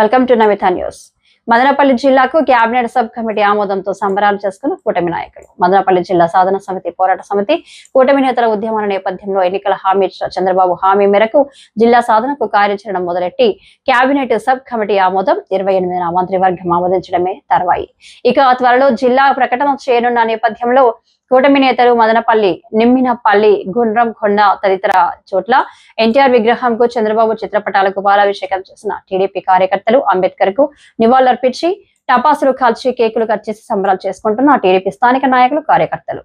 Welcome to Namitha news. Madanapalle జిల్లాకు cabinet sub committee ఆమోదంతో సంబరాలు చేసుకున్న కూటమి నాయకులు. మదనపల్లి జిల్లా సాధన సమితి పోరాట సమితి కూటమి నేతల ఉద్యమాల నేపథ్యంలో ఎన్నికల హామీ ఇచ్చిన చంద్రబాబు హామీ మేరకు జిల్లా సాధనకు కార్యాచరణ మొదలెట్టి కేబినెట్ సబ్ కమిటీ ఆమోదం ఇరవై ఎనిమిదిన మంత్రివర్గం ఆమోదించడమే తర్వాయి. ఇక త్వరలో జిల్లా ప్రకటన చేయనున్న నేపథ్యంలో కూటమి నేతలు మదనపల్లి నిమ్మినపల్లి గుండ్రం కొండ తదితర చోట్ల ఎన్టీఆర్ విగ్రహంకు చంద్రబాబు చిత్రపటాలకు బాలాభిషేకం చేసిన టీడీపీ కార్యకర్తలు అంబేద్కర్కు నివాళులర్పించి టపాసులు కాల్చి కేకులు కట్ చేసి సంబరాలు చేసుకుంటున్న టీడీపీ స్థానిక నాయకులు కార్యకర్తలు.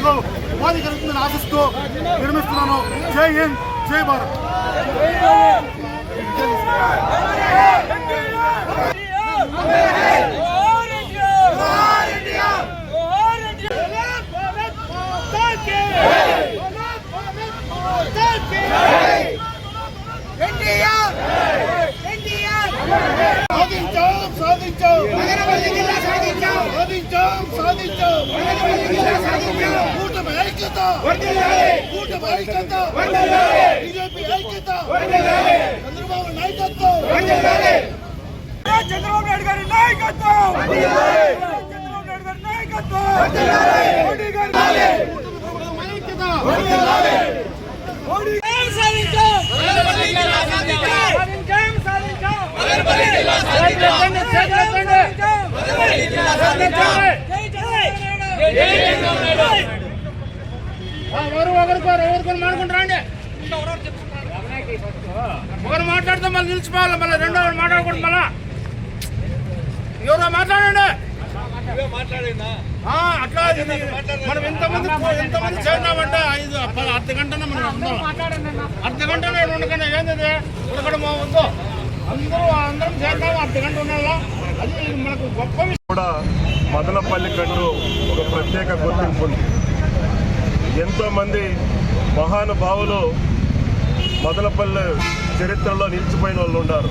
పరిశ్రమలకు యువతకు ఉపాధి కలుగుతుందని ఆశిస్తూ నిర్మిస్తున్నాను. జై హింద్ జై భారత్. ఐక్యత! కూటమి ఐక్యత! బీజేపీ ఐక్యత! చంద్రబాబు నాయకత్వం! చంద్రబాబు నాయుడు గారి నాయకత్వం! చంద్రబాబు నాయుడు గారి నాయకత్వం! మోడీ గారి ఐక్యత సాధించాం సాధించాం ఒకరికోరు ఎవరికొని మాడుకుంటారండి ఒకరు మాట్లాడితే మళ్ళీ నిలిచిపోవాలి. మళ్ళీ రెండో మాట్లాడకూడదు మళ్ళా. ఎవరో మాట్లాడండి. ఆ, అట్లా మనం ఎంతమంది ఎంతమంది చేరినామంటే ఐదు అర్ధ గంటనే మనం అర్ధ గంటనే ఉండకనే ఏంది ఇది? ఉడకడం వద్దు. అందరూ అందరం చేరినాము అర్ధ గంట ఉండాలా? అది మనకు గొప్ప విషయం. కూడా మదనపల్లి కంటూ ఒక ప్రత్యేక గుర్తింపు ఉంది. ఎంతోమంది మహానుభావులు మదనపల్లి చరిత్రలో నిలిచిపోయిన వాళ్ళు ఉన్నారు.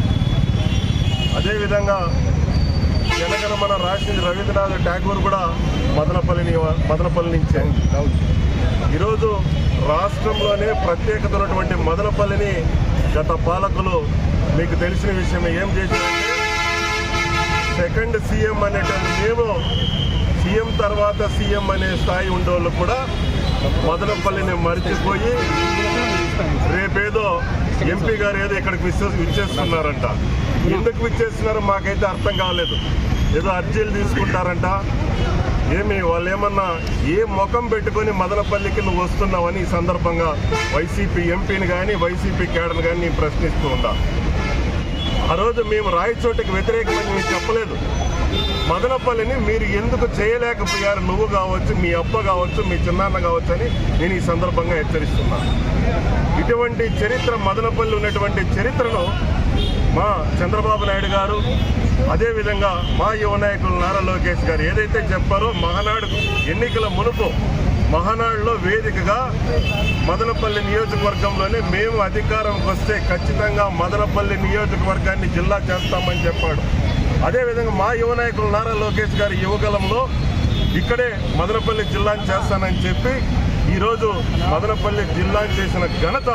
అదేవిధంగా జనగణ మన రాసింది రవీంద్రనాథ్ ఠాగూర్ కూడా మదనపల్లిని మదనపల్లి నుంచే. ఈరోజు రాష్ట్రంలోనే ప్రత్యేకత ఉన్నటువంటి మదనపల్లిని గత పాలకులు మీకు తెలిసిన విషయం ఏం చేశారంటే సెకండ్ సీఎం అనేటువంటి మేము సీఎం తర్వాత సీఎం అనే స్థాయి ఉండేవాళ్ళు కూడా మదనపల్లిని మరిచిపోయి రేపేదో ఎంపీ గారు ఏదో ఇక్కడికి విశ్వ విచ్చేస్తున్నారంట. ఎందుకు విచ్చేస్తున్నారో మాకైతే అర్థం కాలేదు. ఏదో అర్జీలు తీసుకుంటారంట. ఏమి వాళ్ళు ఏమన్నా ఏ ముఖం పెట్టుకొని మదనపల్లికి నువ్వు వస్తున్నావని ఈ సందర్భంగా వైసీపీ ఎంపీని కానీ వైసీపీ కేడర్ని కానీ నేను ప్రశ్నిస్తూ ఉంటా ఆ రోజు మేము రాయచోటికి వ్యతిరేకమని మేము చెప్పలేదు. మదనపల్లిని మీరు ఎందుకు చేయలేకపోయారు? నువ్వు కావచ్చు మీ అబ్బ కావచ్చు మీ చిన్నాన్న కావచ్చు అని నేను ఈ సందర్భంగా హెచ్చరిస్తున్నాను ఇటువంటి చరిత్ర మదనపల్లి ఉన్నటువంటి చరిత్రను మా చంద్రబాబు నాయుడు గారు అదేవిధంగా మా యువ నాయకులు నారా లోకేష్ గారు ఏదైతే చెప్పారో మహానాడు ఎన్నికల మునుపు మహానాడులో వేదికగా మదనపల్లి నియోజకవర్గంలోనే మేము అధికారంకి వస్తే ఖచ్చితంగా మదనపల్లి నియోజకవర్గాన్ని జిల్లా చేస్తామని చెప్పాడు. అదేవిధంగా మా యువ నాయకులు నారా లోకేష్ గారి యువగలంలో ఇక్కడే మదనపల్లి జిల్లాని చేస్తానని చెప్పి ఈరోజు మదనపల్లి జిల్లా చేసిన ఘనత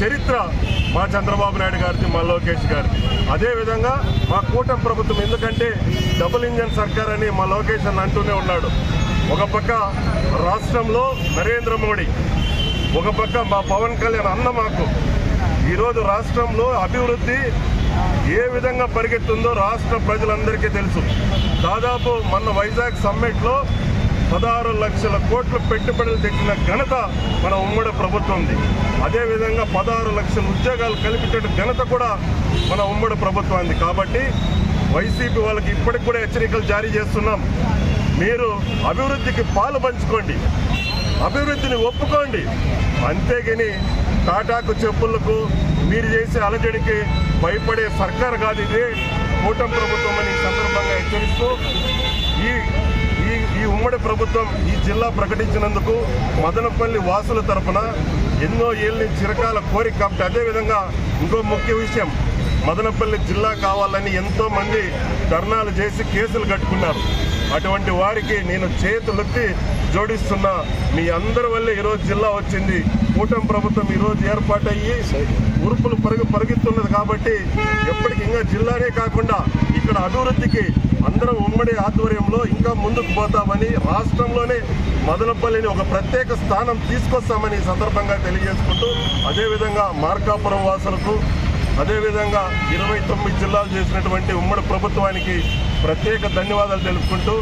చరిత్ర మా చంద్రబాబు నాయుడు గారిది మా లోకేష్ గారిది. అదేవిధంగా మా కూటమి ప్రభుత్వం ఎందుకంటే డబుల్ ఇంజన్ సర్కార్ అని మా లోకేష్ అని అంటూనే ఉన్నాడు. ఒక పక్క రాష్ట్రంలో నరేంద్ర మోడీ ఒక పక్క మా పవన్ కళ్యాణ్ అన్న మాకు. ఈరోజు రాష్ట్రంలో అభివృద్ధి ఏ విధంగా పరిగెత్తుందో రాష్ట్ర ప్రజలందరికీ తెలుసు. దాదాపు మన వైజాగ్ సమ్మిట్లో పదహారు లక్షల కోట్ల పెట్టుబడులు తెచ్చిన ఘనత మన ఉమ్మడి ప్రభుత్వంది అదేవిధంగా పదహారు లక్షల ఉద్యోగాలు కల్పించే ఘనత కూడా మన ఉమ్మడి ప్రభుత్వాన్ని కాబట్టి వైసీపీ వాళ్ళకి ఇప్పటికి కూడా హెచ్చరికలు జారీ చేస్తున్నాం. మీరు అభివృద్ధికి పాలు పంచుకోండి. అభివృద్ధిని ఒప్పుకోండి. అంతేగాని టాటాకు చెప్పులకు మీరు చేసే అలజడికి భయపడే సర్కార్ కాదు ఇది కూటమి ప్రభుత్వం అని సందర్భంగా హెచ్చరిస్తూ ఈ ఈ ఈ ఉమ్మడి ప్రభుత్వం ఈ జిల్లా ప్రకటించినందుకు మదనపల్లి వాసుల తరపున ఎన్నో ఏళ్ళ చిరకాల కోరిక. కాబట్టి అదేవిధంగా ఇంకో ముఖ్య విషయం మదనపల్లి జిల్లా కావాలని ఎంతోమంది ధర్నాలు చేసి కేసులు కట్టుకున్నారు. అటువంటి వారికి నేను చేతులెత్తి జోడిస్తున్నా. మీ అందరి వల్లే ఈరోజు జిల్లా వచ్చింది. కూటమి ప్రభుత్వం ఈరోజు ఏర్పాటయ్యి ఉరుపులు పరుగు పరుగుతున్నది కాబట్టి ఎప్పటికి ఇంకా జిల్లానే కాకుండా ఇక్కడ అభివృద్ధికి అందరం ఉమ్మడి ఆధ్వర్యంలో ఇంకా ముందుకు పోతామని రాష్ట్రంలోనే మదనపల్లిని ఒక ప్రత్యేక స్థానం తీసుకొస్తామని సందర్భంగా తెలియజేసుకుంటూ అదేవిధంగా మార్కాపురం వాసులకు అదేవిధంగా ఇరవై తొమ్మిది జిల్లాలు చేసినటువంటి ఉమ్మడి ప్రభుత్వానికి ప్రత్యేక ధన్యవాదాలు తెలుపుకుంటూ